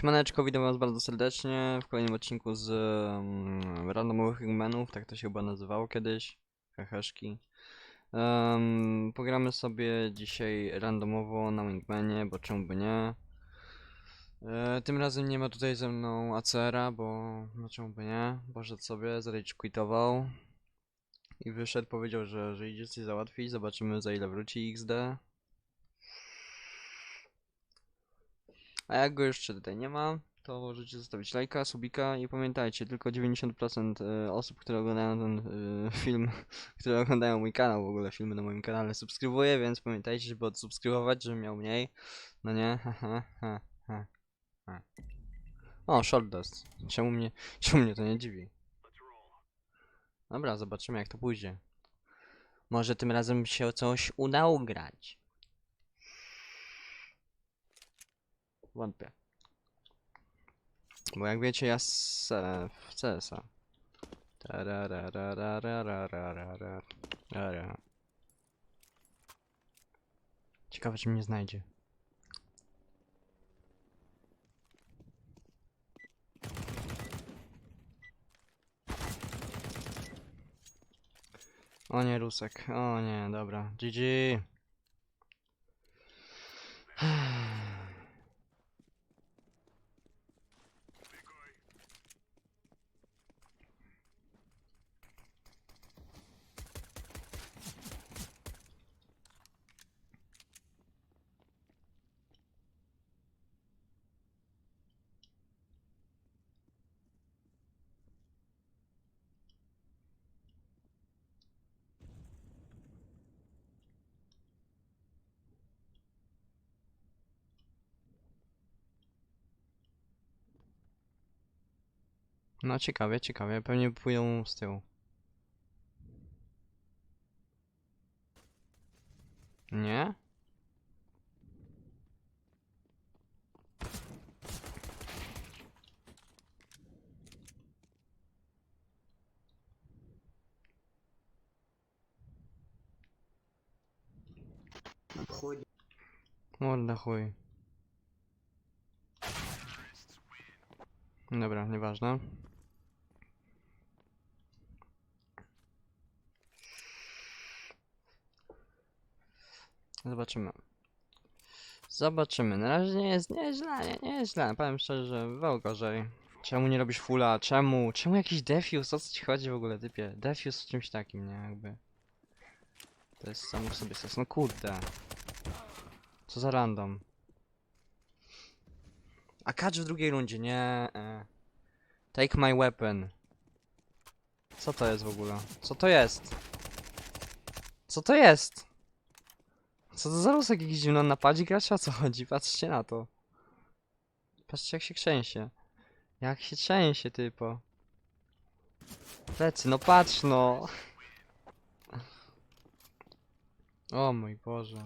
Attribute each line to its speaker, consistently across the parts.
Speaker 1: Siemaneczko, witam was bardzo serdecznie w kolejnym odcinku z um, randomowych Wingmanów, tak to się chyba nazywało kiedyś, heheszki. Um, pogramy sobie dzisiaj randomowo na Wingmanie, bo czemu by nie. E, tym razem nie ma tutaj ze mną ACR-a, bo no czemu by nie, poszedł sobie, zarage quitował. I wyszedł, powiedział, że, że idzie coś załatwić, zobaczymy za ile wróci XD. A jak go jeszcze tutaj nie ma, to możecie zostawić lajka, subika i pamiętajcie, tylko 90% e, osób, które oglądają ten e, film, które oglądają mój kanał, w ogóle filmy na moim kanale subskrybuje, więc pamiętajcie, żeby odsubskrybować, żebym miał mniej. No nie? Ha, ha. O, short dust. Czemu mnie, czemu mnie to nie dziwi? Dobra, zobaczymy jak to pójdzie. Może tym razem się coś uda ugrać. Wątpię. Bo jak wiecie, ja z, e, CS-a. Ciekawe, czy mnie znajdzie. O nie, Rusek. O nie, dobra. GG. No ciekawie, ciekawie. Pewnie pójdą z tyłu. Nie?
Speaker 2: Обходим.
Speaker 1: Morda chuj. Dobra, nieważne. Zobaczymy. Zobaczymy. Na razie nie jest nieźle, nie, nie jest źle. Powiem szczerze, że było gorzej. Czemu nie robisz fulla? Czemu? Czemu jakiś defuse? O co ci chodzi w ogóle, typie? Defuse w czymś takim, nie? Jakby. To jest samo w sobie sens. No kurde. Co za random. A kacz w drugiej rundzie, nie. E. Take my weapon. Co to jest w ogóle? Co to jest? Co to jest? Co to za rusek jakiś zimno napadzi gracza? O co chodzi? Patrzcie na to. Patrzcie jak się trzęsie. Jak się trzęsie typo. Plecy, no patrz no. O mój Boże.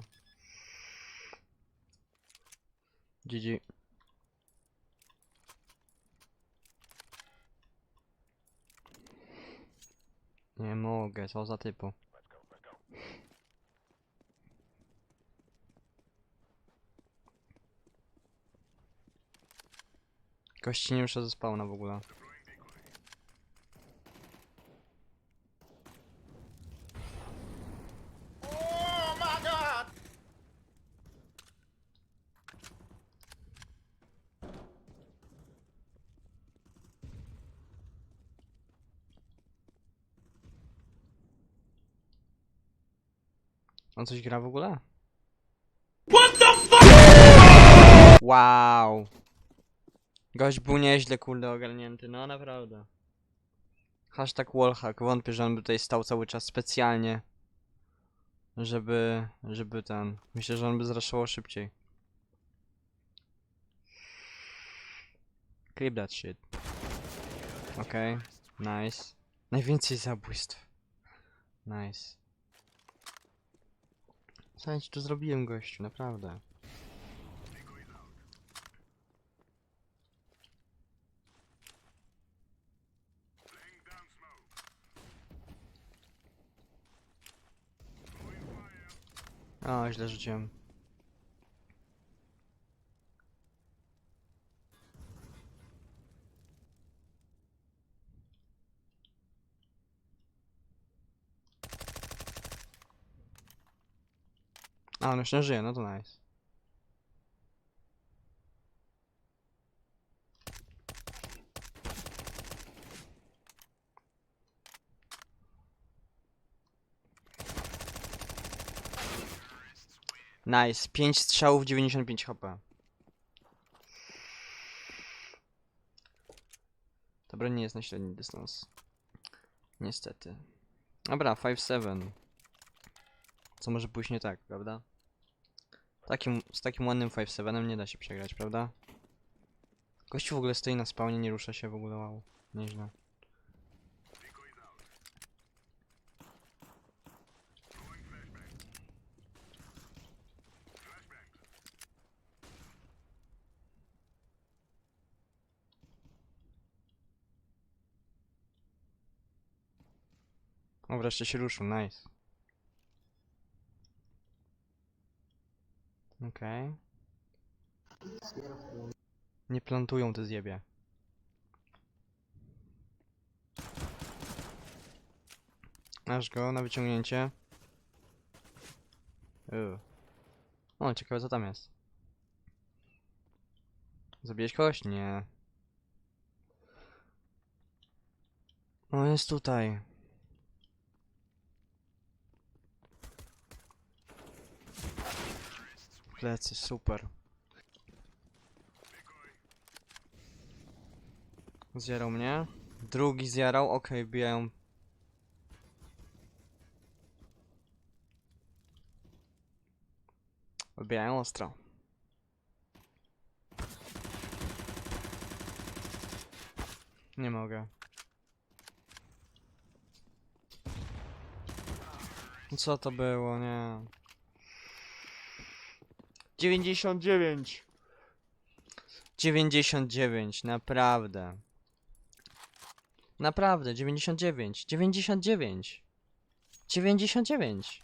Speaker 1: GG. Nie mogę, co za typu. Gości nie muszę ze spawna w ogóle. On coś gra w ogóle? What the fuck? Wow. Gość był nieźle kurde ogarnięty, no naprawdę. Hashtag wallhack, wątpię, że on by tutaj stał cały czas specjalnie. Żeby, żeby ten... Myślę, że on by zraszował szybciej. Clip that shit. Okej, nice. Najwięcej zabójstw. Nice. Ci tu zrobiłem, gościu, naprawdę. A, źle rzuciłem. A, on już nie żyje, no to nice. Nice, 5 strzałów, 95 HP. Ta broń nie jest na średni dystans. Niestety. Dobra, 5-7. Co może pójść nie tak, prawda? Takim, z takim ładnym 5-7 nie da się przegrać, prawda? Gościu w ogóle stoi na spawnie, nie rusza się w ogóle, wow. Nieźle. O, wreszcie się ruszył, nice. Okej.
Speaker 2: Okay.
Speaker 1: Nie plantują te zjebie. Aż go na wyciągnięcie. Uuu. O, ciekawe co tam jest. Zabiłeś kogoś? Nie. On jest tutaj. Plecy, super. Zjarał mnie. Drugi zjarał, okej, bijają. Bijają ostro. Nie mogę. Co to było, nie. 99 99, naprawdę. Naprawdę, 99, 99. 99.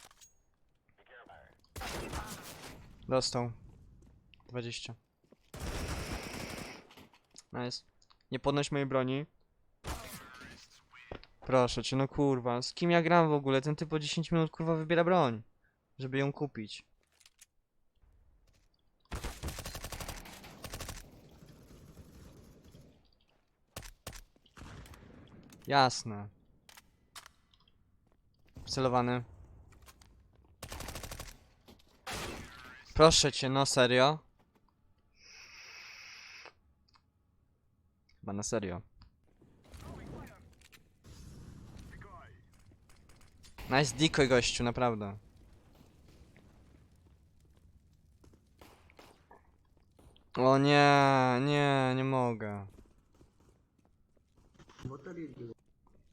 Speaker 1: Dostał. 20. Nice. Nie podnoś mojej broni. Proszę cię, no kurwa. Z kim ja gram w ogóle? Ten typ po 10 minut kurwa wybiera broń. Żeby ją kupić. Jasne. Celowany. Proszę cię, no serio? Chyba na serio. Nice decoy gościu, naprawdę. O nie, nie, nie mogę.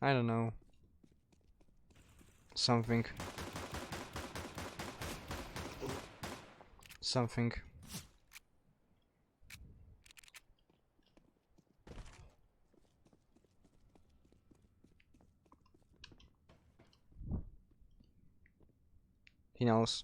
Speaker 1: I don't know. Something. Something. He knows.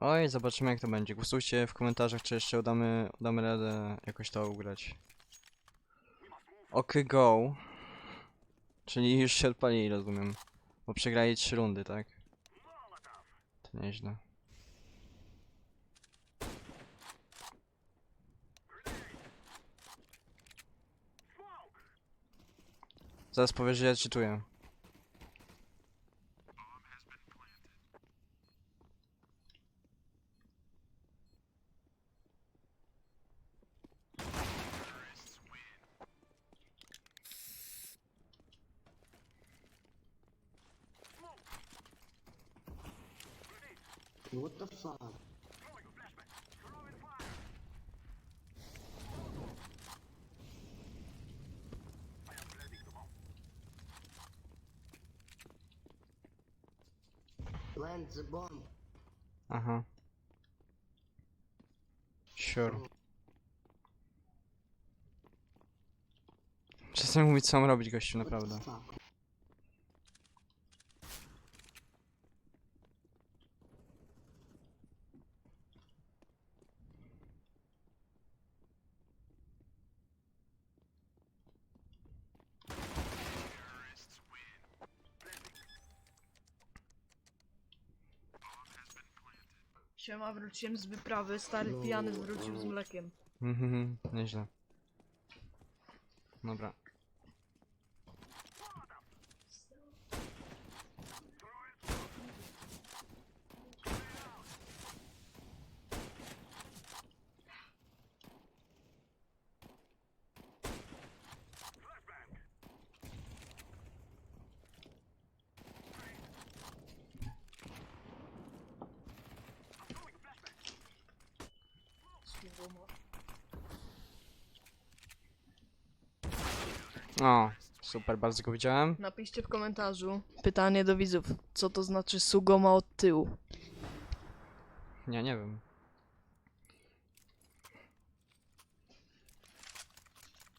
Speaker 1: Oj, zobaczymy jak to będzie. Głosujcie w komentarzach, czy jeszcze udamy, udamy radę jakoś to ugrać. Ok, go. Czyli już się odpalili, rozumiem. Bo przegrali trzy rundy, tak? To nieźle. Zaraz powiesz, że ja czytuję.
Speaker 2: What the fuck? Plant the bomb.
Speaker 1: Aha. Sure. Czasem mówić co mam robić gościu, naprawdę.
Speaker 2: What the fuck?
Speaker 3: Siema, wróciłem z wyprawy, stary
Speaker 2: No.
Speaker 3: pijany wrócił z mlekiem.
Speaker 1: Mhm, nieźle. Dobra. O, super, bardzo go widziałem.
Speaker 3: Napiszcie w komentarzu pytanie do widzów, co to znaczy sugoma od tyłu.
Speaker 1: Nie, nie wiem.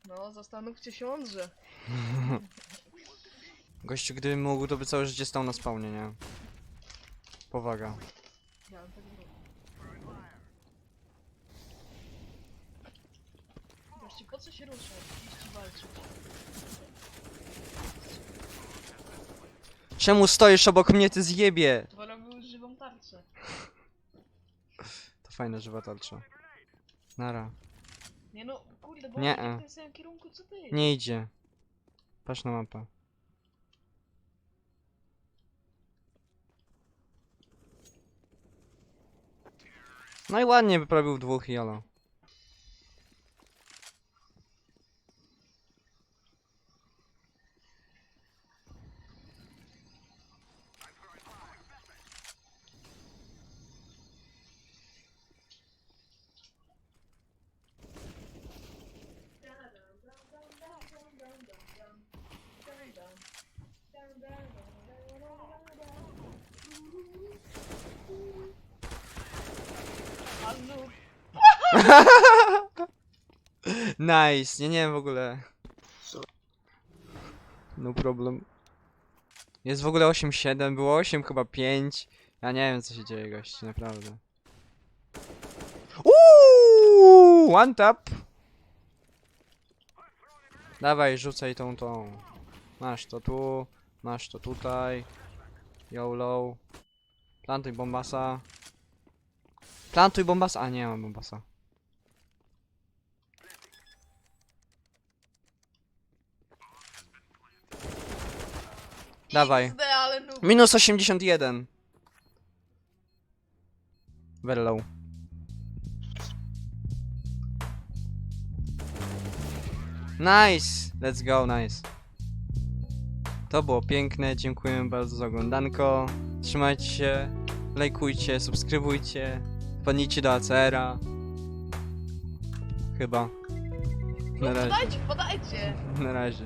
Speaker 3: No, zastanówcie się mądrze.
Speaker 1: Gościu, gdybym mógł, to by całe życie stał na spawnie, nie? Powaga.
Speaker 3: Ja bym tak. Gościu, po co się ruszać? Iść walczyć.
Speaker 1: Czemu stoisz obok mnie, ty zjebie?
Speaker 3: Wolałbym żywą tarczę.
Speaker 1: To fajna żywa tarcza. Nara.
Speaker 3: Nie no, kurde, bo
Speaker 1: Nie,
Speaker 3: on idzie
Speaker 1: e.
Speaker 3: w tym samym kierunku co ty.
Speaker 1: Nie idzie. Patrz na mapę. No i ładnie wyprawił dwóch i jolo. Nice, nie, nie wiem w ogóle. No problem. Jest w ogóle 8-7, było 8 chyba 5. Ja nie wiem co się dzieje gości, naprawdę. Uuu, one tap. Dawaj, rzucaj tą tą. Masz to tu, masz to tutaj. YOLO. Plantuj bombasa. Plantuj bombasa, a nie mam bombasa. Dawaj.
Speaker 3: XD, ale no.
Speaker 1: Minus 81. Very low. Nice! Let's go, nice. To było piękne, dziękuję bardzo za oglądanko. Trzymajcie się, lajkujcie, subskrybujcie, wpadnijcie do ACR-a. Chyba.
Speaker 3: No
Speaker 1: Na razie,
Speaker 3: podajcie, podajcie.
Speaker 1: na razie.